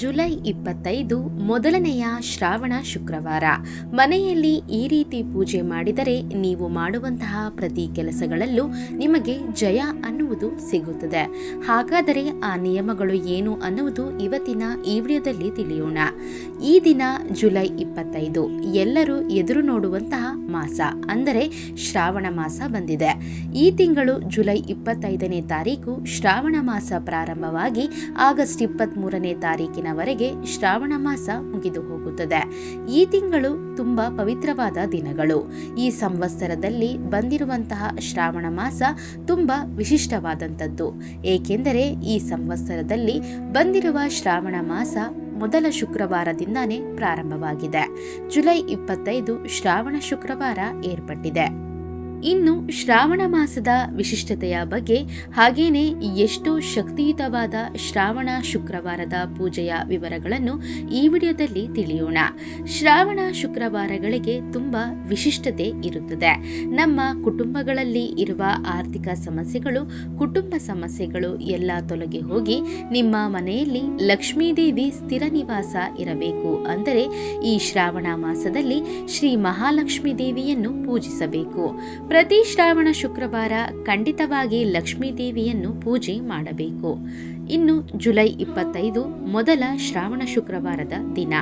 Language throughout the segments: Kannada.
ಜುಲೈ ಇಪ್ಪತ್ತೈದು ಮೊದಲನೆಯ ಶ್ರಾವಣ ಶುಕ್ರವಾರ. ಮನೆಯಲ್ಲಿ ಈ ರೀತಿ ಪೂಜೆ ಮಾಡಿದರೆ ನೀವು ಮಾಡುವಂತಹ ಪ್ರತಿ ಕೆಲಸಗಳಲ್ಲೂ ನಿಮಗೆ ಜಯ ಅನ್ನುವುದು ಸಿಗುತ್ತದೆ. ಹಾಗಾದರೆ ಆ ನಿಯಮಗಳು ಏನು ಅನ್ನುವುದು ಇವತ್ತಿನ ಈ ವಿಡಿಯೋದಲ್ಲಿ ತಿಳಿಯೋಣ. ಈ ದಿನ ಜುಲೈ ಇಪ್ಪತ್ತೈದು, ಎಲ್ಲರೂ ಎದುರು ನೋಡುವಂತಹ ಮಾಸ, ಅಂದರೆ ಶ್ರಾವಣ ಮಾಸ ಬಂದಿದೆ. ಈ ತಿಂಗಳು ಜುಲೈ ಇಪ್ಪತ್ತೈದನೇ ತಾರೀಕು ಶ್ರಾವಣ ಮಾಸ ಪ್ರಾರಂಭವಾಗಿ ಆಗಸ್ಟ್ ಇಪ್ಪತ್ತ್ ಮೂರನೇ ತಾರೀಕಿನವರೆಗೆ ಶ್ರಾವಣ ಮಾಸ ಮುಗಿದು ಹೋಗುತ್ತದೆ. ಈ ತಿಂಗಳು ತುಂಬಾ ಪವಿತ್ರವಾದ ದಿನಗಳು. ಈ ಸಂವತ್ಸರದಲ್ಲಿ ಬಂದಿರುವಂತಹ ಶ್ರಾವಣ ಮಾಸ ತುಂಬಾ ವಿಶಿಷ್ಟವಾದಂಥದ್ದು. ಏಕೆಂದರೆ ಈ ಸಂವತ್ಸರದಲ್ಲಿ ಬಂದಿರುವ ಶ್ರಾವಣ ಮಾಸ ಮೊದಲ ಶುಕ್ರವಾರದಿಂದಾನೇ ಪ್ರಾರಂಭವಾಗಿದೆ. ಜುಲೈ ಇಪ್ಪತ್ತೈದು ಶ್ರಾವಣ ಶುಕ್ರವಾರ ಏರ್ಪಟ್ಟಿದೆ. ಇನ್ನು ಶ್ರಾವಣ ಮಾಸದ ವಿಶಿಷ್ಟತೆಯ ಬಗ್ಗೆ ಹಾಗೇನೆ ಎಷ್ಟು ಶಕ್ತಿಯುತವಾದ ಶ್ರಾವಣ ಶುಕ್ರವಾರದ ಪೂಜೆಯ ವಿವರಗಳನ್ನು ಈ ವಿಡಿಯೋದಲ್ಲಿ ತಿಳಿಯೋಣ. ಶ್ರಾವಣ ಶುಕ್ರವಾರಗಳಿಗೆ ತುಂಬ ವಿಶಿಷ್ಟತೆ ಇರುತ್ತದೆ. ನಮ್ಮ ಕುಟುಂಬಗಳಲ್ಲಿ ಇರುವ ಆರ್ಥಿಕ ಸಮಸ್ಯೆಗಳು, ಕುಟುಂಬ ಸಮಸ್ಯೆಗಳು ಎಲ್ಲ ತೊಲಗಿ ಹೋಗಿ ನಿಮ್ಮ ಮನೆಯಲ್ಲಿ ಲಕ್ಷ್ಮೀದೇವಿ ಸ್ಥಿರ ನಿವಾಸ ಇರಬೇಕು ಅಂದರೆ ಈ ಶ್ರಾವಣ ಮಾಸದಲ್ಲಿ ಶ್ರೀ ಮಹಾಲಕ್ಷ್ಮೀ ದೇವಿಯನ್ನು ಪೂಜಿಸಬೇಕು. ಪ್ರತಿ ಶ್ರಾವಣ ಶುಕ್ರವಾರ ಖಂಡಿತವಾಗಿ ಲಕ್ಷ್ಮೀ ದೇವಿಯನ್ನು ಪೂಜೆ ಮಾಡಬೇಕು. ಇನ್ನು ಜುಲೈ ಇಪ್ಪತ್ತೈದು ಮೊದಲ ಶ್ರಾವಣ ಶುಕ್ರವಾರದ ದಿನ.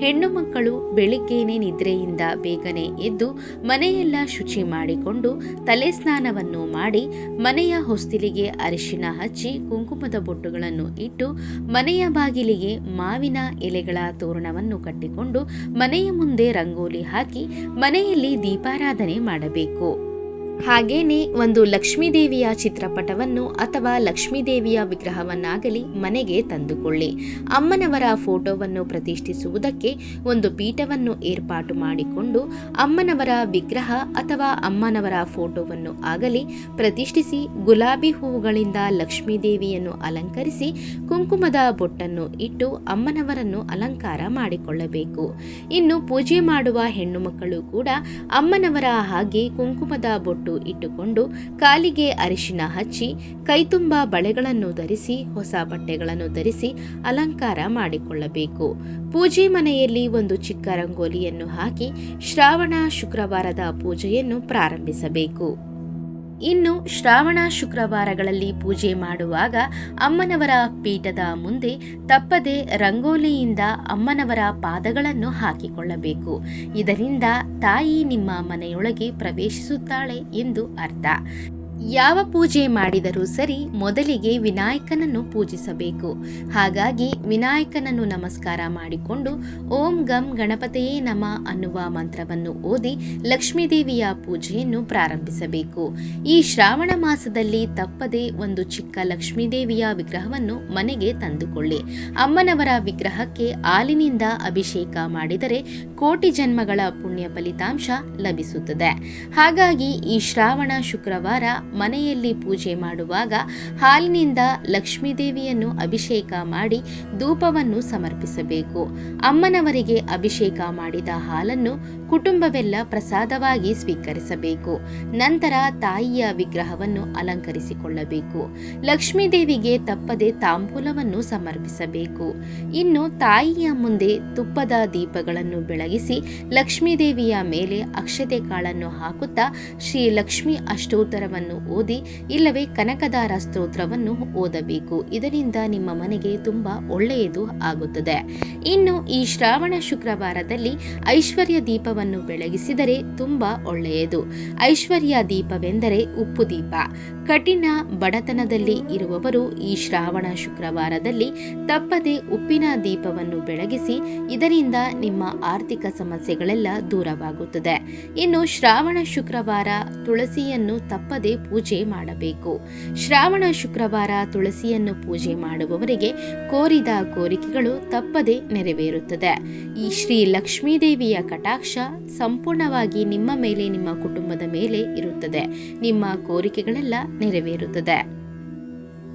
ಹೆಣ್ಣು ಮಕ್ಕಳು ಬೆಳಿಗ್ಗೆನೆ ನಿದ್ರೆಯಿಂದ ಬೇಗನೆ ಎದ್ದು ಮನೆಯೆಲ್ಲ ಶುಚಿ ಮಾಡಿಕೊಂಡು ತಲೆ ಸ್ನಾನವನ್ನು ಮಾಡಿ ಮನೆಯ ಹೊಸ್ತಿಲಿಗೆ ಅರಿಶಿನ ಹಚ್ಚಿ ಕುಂಕುಮದ ಬೊಟ್ಟುಗಳನ್ನು ಇಟ್ಟು ಮನೆಯ ಬಾಗಿಲಿಗೆ ಮಾವಿನ ಎಲೆಗಳ ತೋರಣವನ್ನು ಕಟ್ಟಿಕೊಂಡು ಮನೆಯ ಮುಂದೆ ರಂಗೋಲಿ ಹಾಕಿ ಮನೆಯಲ್ಲಿ ದೀಪಾರಾಧನೆ ಮಾಡಬೇಕು. ಹಾಗೇನೆ ಒಂದು ಲಕ್ಷ್ಮೀದೇವಿಯ ಚಿತ್ರಪಟವನ್ನು ಅಥವಾ ಲಕ್ಷ್ಮೀದೇವಿಯ ವಿಗ್ರಹವನ್ನಾಗಲಿ ಮನೆಗೆ ತಂದುಕೊಳ್ಳಿ. ಅಮ್ಮನವರ ಫೋಟೋವನ್ನು ಪ್ರತಿಷ್ಠಿಸುವುದಕ್ಕೆ ಒಂದು ಪೀಠವನ್ನು ಏರ್ಪಾಟು ಮಾಡಿಕೊಂಡು ಅಮ್ಮನವರ ವಿಗ್ರಹ ಅಥವಾ ಅಮ್ಮನವರ ಫೋಟೋವನ್ನು ಆಗಲಿ ಪ್ರತಿಷ್ಠಿಸಿ ಗುಲಾಬಿ ಹೂವುಗಳಿಂದ ಲಕ್ಷ್ಮೀದೇವಿಯನ್ನು ಅಲಂಕರಿಸಿ ಕುಂಕುಮದ ಬೊಟ್ಟನ್ನು ಇಟ್ಟು ಅಮ್ಮನವರನ್ನು ಅಲಂಕಾರ ಮಾಡಿಕೊಳ್ಳಬೇಕು. ಇನ್ನು ಪೂಜೆ ಮಾಡುವ ಹೆಣ್ಣು ಮಕ್ಕಳು ಕೂಡ ಅಮ್ಮನವರ ಹಾಗೆ ಕುಂಕುಮದ ಬೊಟ್ಟು ಇಟ್ಟುಕೊಂಡು ಕಾಲಿಗೆ ಅರಿಶಿನ ಹಚ್ಚಿ, ಕೈತುಂಬ ಬಳೆಗಳನ್ನು ಧರಿಸಿ, ಹೊಸ ಬಟ್ಟೆಗಳನ್ನು ಧರಿಸಿ ಅಲಂಕಾರ ಮಾಡಿಕೊಳ್ಳಬೇಕು. ಪೂಜೆ ಮನೆಯಲ್ಲಿ ಒಂದು ಚಿಕ್ಕ ರಂಗೋಲಿಯನ್ನು ಹಾಕಿ ಶ್ರಾವಣ ಶುಕ್ರವಾರದ ಪೂಜೆಯನ್ನು ಪ್ರಾರಂಭಿಸಬೇಕು. ಇನ್ನು ಶ್ರಾವಣ ಶುಕ್ರವಾರಗಳಲ್ಲಿ ಪೂಜೆ ಮಾಡುವಾಗ ಅಮ್ಮನವರ ಪೀಠದ ಮುಂದೆ ತಪ್ಪದೆ ರಂಗೋಲಿಯಿಂದ ಅಮ್ಮನವರ ಪಾದಗಳನ್ನು ಹಾಕಿಕೊಳ್ಳಬೇಕು. ಇದರಿಂದ ತಾಯಿ ನಿಮ್ಮ ಮನೆಯೊಳಗೆ ಪ್ರವೇಶಿಸುತ್ತಾಳೆ ಎಂದು ಅರ್ಥ. ಯಾವ ಪೂಜೆ ಮಾಡಿದರೂ ಸರಿ ಮೊದಲಿಗೆ ವಿನಾಯಕನನ್ನು ಪೂಜಿಸಬೇಕು. ಹಾಗಾಗಿ ವಿನಾಯಕನನ್ನು ನಮಸ್ಕಾರ ಮಾಡಿಕೊಂಡು ಓಂ ಗಂ ಗಣಪತಿಯೇ ನಮ ಅನ್ನುವ ಮಂತ್ರವನ್ನು ಓದಿ ಲಕ್ಷ್ಮೀದೇವಿಯ ಪೂಜೆಯನ್ನು ಪ್ರಾರಂಭಿಸಬೇಕು. ಈ ಶ್ರಾವಣ ಮಾಸದಲ್ಲಿ ತಪ್ಪದೆ ಒಂದು ಚಿಕ್ಕ ಲಕ್ಷ್ಮೀದೇವಿಯ ವಿಗ್ರಹವನ್ನು ಮನೆಗೆ ತಂದುಕೊಳ್ಳಿ. ಅಮ್ಮನವರ ವಿಗ್ರಹಕ್ಕೆ ಹಾಲಿನಿಂದ ಅಭಿಷೇಕ ಮಾಡಿದರೆ ಕೋಟಿ ಜನ್ಮಗಳ ಪುಣ್ಯ ಫಲಿತಾಂಶ ಲಭಿಸುತ್ತದೆ. ಹಾಗಾಗಿ ಈ ಶ್ರಾವಣ ಶುಕ್ರವಾರ ಮನೆಯಲ್ಲಿ ಪೂಜೆ ಮಾಡುವಾಗ ಹಾಲಿನಿಂದ ಲಕ್ಷ್ಮೀದೇವಿಯನ್ನು ಅಭಿಷೇಕ ಮಾಡಿ ಧೂಪವನ್ನು ಸಮರ್ಪಿಸಬೇಕು. ಅಮ್ಮನವರಿಗೆ ಅಭಿಷೇಕ ಮಾಡಿದ ಹಾಲನ್ನು ಕುಟುಂಬವೆಲ್ಲ ಪ್ರಸಾದವಾಗಿ ಸ್ವೀಕರಿಸಬೇಕು. ನಂತರ ತಾಯಿಯ ವಿಗ್ರಹವನ್ನು ಅಲಂಕರಿಸಿಕೊಳ್ಳಬೇಕು. ಲಕ್ಷ್ಮೀದೇವಿಗೆ ತಪ್ಪದೆ ತಾಂಬೂಲವನ್ನು ಸಮರ್ಪಿಸಬೇಕು. ಇನ್ನು ತಾಯಿಯ ಮುಂದೆ ತುಪ್ಪದ ದೀಪಗಳನ್ನು ಬೆಳಗಿಸಿ ಲಕ್ಷ್ಮೀದೇವಿಯ ಮೇಲೆ ಅಕ್ಷತೆ ಕಾಳನ್ನು ಹಾಕುತ್ತಾ ಶ್ರೀ ಲಕ್ಷ್ಮಿ ಅಷ್ಟೋತ್ತರವನ್ನು ಓದಿ ಇಲ್ಲವೇ ಕನಕದಾರ ಸ್ತೋತ್ರವನ್ನು ಓದಬೇಕು. ಇದರಿಂದ ನಿಮ್ಮ ಮನೆಗೆ ತುಂಬಾ ಒಳ್ಳೆಯದು ಆಗುತ್ತದೆ. ಇನ್ನು ಈ ಶ್ರಾವಣ ಶುಕ್ರವಾರದಲ್ಲಿ ಐಶ್ವರ್ಯ ದೀಪವನ್ನು ಬೆಳಗಿಸಿದರೆ ತುಂಬಾ ಒಳ್ಳೆಯದು. ಐಶ್ವರ್ಯ ದೀಪವೆಂದರೆ ಉಪ್ಪು ದೀಪ. ಕಠಿಣ ಬಡತನದಲ್ಲಿ ಇರುವವರು ಈ ಶ್ರಾವಣ ಶುಕ್ರವಾರದಲ್ಲಿ ತಪ್ಪದೆ ಉಪ್ಪಿನ ದೀಪವನ್ನು ಬೆಳಗಿಸಿ ಇದರಿಂದ ನಿಮ್ಮ ಆರ್ಥಿಕ ಸಮಸ್ಯೆಗಳೆಲ್ಲ ದೂರವಾಗುತ್ತದೆ. ಇನ್ನು ಶ್ರಾವಣ ಶುಕ್ರವಾರ ತುಳಸಿಯನ್ನು ತಪ್ಪದೆ ಪೂಜೆ ಮಾಡಬೇಕು. ಶ್ರಾವಣ, ಶುಕ್ರವಾರ ತುಳಸಿಯನ್ನು ಪೂಜೆ ಮಾಡುವವರಿಗೆ ಕೋರಿದ ಕೋರಿಕೆಗಳು ತಪ್ಪದೆ ನೆರವೇರುತ್ತದೆ. ಈ ಶ್ರೀ ಲಕ್ಷ್ಮೀದೇವಿಯ ಕಟಾಕ್ಷ ಸಂಪೂರ್ಣವಾಗಿ ನಿಮ್ಮ ಮೇಲೆ, ನಿಮ್ಮ ಕುಟುಂಬದ ಮೇಲೆ ಇರುತ್ತದೆ. ನಿಮ್ಮ ಕೋರಿಕೆಗಳೆಲ್ಲ ನೆರವೇರುತ್ತದೆ.